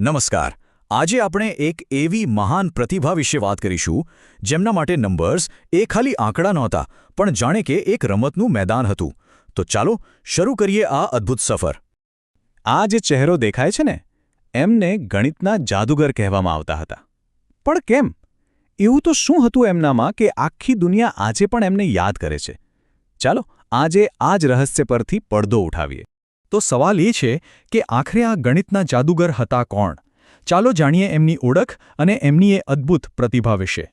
નમસ્કાર. આજે આપણે એક એવી મહાન પ્રતિભા વિશે વાત કરીશું, જેમના માટે નંબર્સ એ ખાલી આંકડા નહોતા, પણ જાણે કે એક રમતનું મેદાન હતું. તો ચાલો શરૂ કરીએ આ અદ્ભુત સફર. આ જે ચહેરો દેખાય છે ને, એમને ગણિતના જાદુગર કહેવામાં આવતા હતા. પણ કેમ? એવું તો શું હતું એમનામાં કે આખી દુનિયા આજે પણ એમને યાદ કરે છે? ચાલો આજે આ જ રહસ્ય પરથી પડદો ઉઠાવીએ. તો સવાલ એ છે કે આખરે આ ગણિતના જાદુગર હતા કોણ? ચાલો જાણીએ એમની ઓળખ અને એમની એ અદ્ભુત પ્રતિભા વિશે.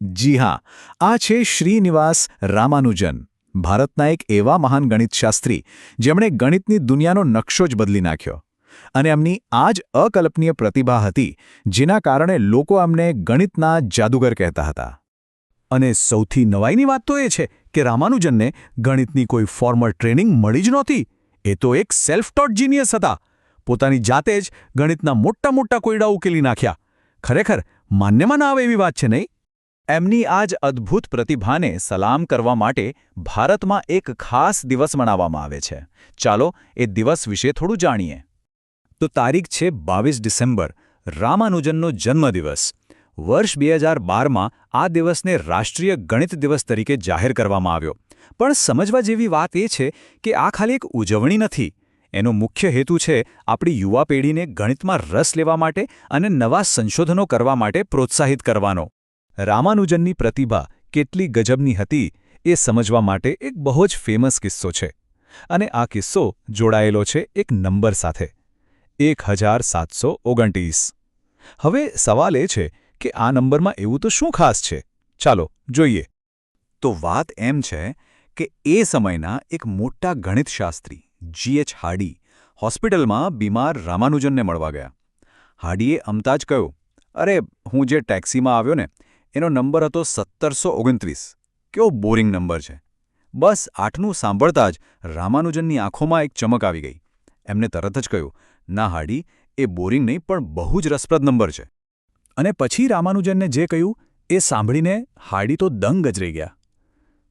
જી હા, આ છે શ્રીનિવાસ રામાનુજન, ભારતના એક એવા મહાન ગણિતશાસ્ત્રી જેમણે ગણિતની દુનિયાનો નકશો જ બદલી નાખ્યો. અને એમની આ જ અકલ્પનીય પ્રતિભા હતી જેના કારણે લોકો એમને ગણિતના જાદુગર કહેતા હતા. અને સૌથી નવાઈની વાત તો એ છે કે રામાનુજનને ગણિતની કોઈ ફોર્મલ ટ્રેનિંગ મળી જ નહોતી. એ તો એક સેલ્ફ ટોટ જીનિયસ હતા. પોતાની જાતે જ ગણિતના મોટા મોટા કોયડા ઉકેલી નાખ્યા. ખરેખર માન્યમાં ના આવે એવી વાત છે નહીં? એમની આ જ અદ્ભુત પ્રતિભાને સલામ કરવા માટે ભારતમાં એક ખાસ દિવસ મનાવવામાં આવે છે. ચાલો એ દિવસ વિશે થોડું જાણીએ. તો તારીખ છે બાવીસ ડિસેમ્બર, રામાનુજનનો જન્મદિવસ. વર્ષ બે હજાર બારમાં આ દિવસને રાષ્ટ્રીય ગણિત દિવસ તરીકે જાહેર કરવામાં આવ્યો. પણ સમજવા જેવી વાત એ છે કે આ ખાલી એક ઉજવણી નથી. એનો મુખ્ય હેતુ છે આપણી યુવા પેઢીને ગણિતમાં રસ લેવા માટે અને નવા સંશોધનો કરવા માટે પ્રોત્સાહિત કરવાનો. રામાનુજનની પ્રતિભા કેટલી ગજબની હતી એ સમજવા માટે એક બહુ જ ફેમસ કિસ્સો છે. અને આ કિસ્સો જોડાયેલો છે એક નંબર સાથે. એક હવે સવાલ એ છે કે આ નંબરમાં એવું તો શું ખાસ છે? ચાલો, જોઈએ. તો વાત એમ છે કે એ સમયના એક મોટા ગણિતશાસ્ત્રી જીએચ હાડી, હોસ્પિટલમાં બીમાર રામાનુજનને મળવા ગયા. હાડીએ અમતા જ કહ્યું, અરે, હું જે ટેક્સીમાં આવ્યો ને, એનો નંબર હતો સત્તરસો ઓગણત્રીસ. કેવો બોરિંગ નંબર છે. બસ આઠનું સાંભળતા જ રામાનુજનની આંખોમાં એક ચમક આવી ગઈ. એમને તરત જ કહ્યું, ના હાડી, એ બોરિંગ નહીં, પણ બહુ જ રસપ્રદ નંબર છે. અને પછી રામાનુજનને જે કહ્યું, એ સાંભળીને હાડી તો દંગ જ રહી ગયા.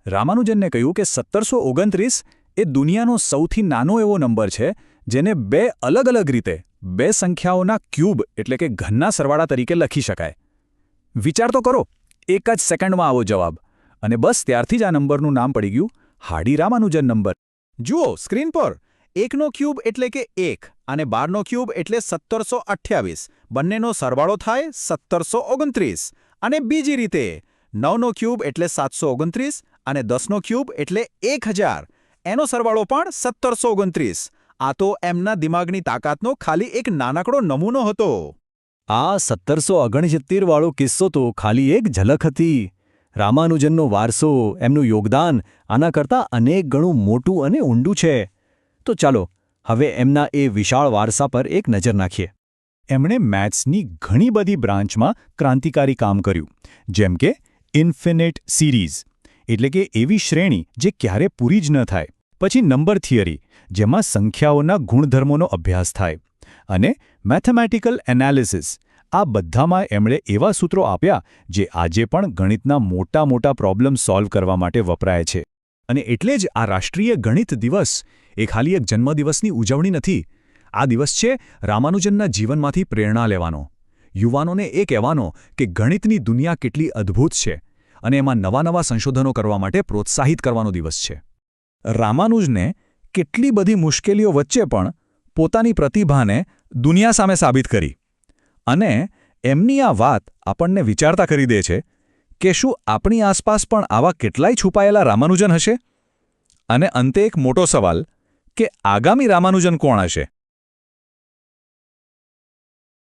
રામાનુજનને કહ્યું કે સત્તરસો ઓગણત્રીસ એ દુનિયાનો સૌથી નાનો એવો નંબર છે, જેને બે અલગ અલગ રીતે, બે સંખ્યાઓના ક્યુબ એટલે કે ઘનના સરવાળા તરીકે લખી શકાય. વિચાર તો કરો, એક જ સેકન્ડમાં આવો જવાબ. અને બસ ત્યારથી જ આ નંબરનું નામ પડી ગયું, હાડી રામાનુજન નંબર. જુઓ, સ્ક્રીન પર. એકનો ક્યુબ એટલે કે એક અને બારનો ક્યુબ એટલે સત્તરસો અઠ્યાવીસ. બંનેનો સરવાળો થાય સત્તરસો ઓગણત્રીસ. અને બીજી રીતે, નવનો ક્યુબ એટલે સાતસો ઓગણત્રીસ અને દસનો ક્યુબ એટલે એક હજાર. એનો સરવાળો પણ સત્તરસો ઓગણત્રીસ. આ તો એમના દિમાગની તાકાતનો ખાલી એક નાનકડો નમૂનો હતો. આ સત્તરસો ઓગણસિત્તેરવાળો કિસ્સો તો ખાલી એક ઝલક હતી. રામાનુજનનો વારસો, એમનું યોગદાન આના કરતાં અનેક ગણું મોટું અને ઊંડું છે. તો ચાલો, હવે એમના એ વિશાળ વારસા પર એક નજર નાખીએ. એમણે મેથ્સની ઘણી બધી બ્રાન્ચમાં ક્રાંતિકારી કામ કર્યું, જેમ કે ઇન્ફિનિટ સિરીઝ, એટલે કે એવી શ્રેણી જે ક્યારે પૂરી જ ન થાય. પછી નંબર થિયરી, જેમાં સંખ્યાઓના ગુણધર્મોનો અભ્યાસ થાય. અને મેથેમેટિકલ એનાલિસિસ, આ બધામાં એમણે એવા સૂત્રો આપ્યા, જે આજે પણ ગણિતના મોટા મોટા પ્રોબ્લેમ સોલ્વ કરવા માટે વપરાય છે. અને એટલે જ આ રાષ્ટ્રીય ગણિત દિવસ એ ખાલી એક જન્મદિવસની ઉજવણી નથી. આ દિવસ છે રામાનુજનના જીવનમાંથી પ્રેરણા લેવાનો. યુવાનોને એ કહેવાનો કે ગણિતની દુનિયા કેટલી અદ્ભુત છે અને એમાં નવા નવા સંશોધનો કરવા માટે પ્રોત્સાહિત કરવાનો દિવસ છે. રામાનુજને કેટલી બધી મુશ્કેલીઓ વચ્ચે પણ પોતાની પ્રતિભાને દુનિયા સામે સાબિત કરી. અને એમની આ વાત આપણને વિચારતા કરી દે છે કે શું આપણી આસપાસ પણ આવા કેટલાય છુપાયેલા રામાનુજન હશે? અને અંતે એક મોટો સવાલ, કે આગામી રામાનુજન કોણ હશે?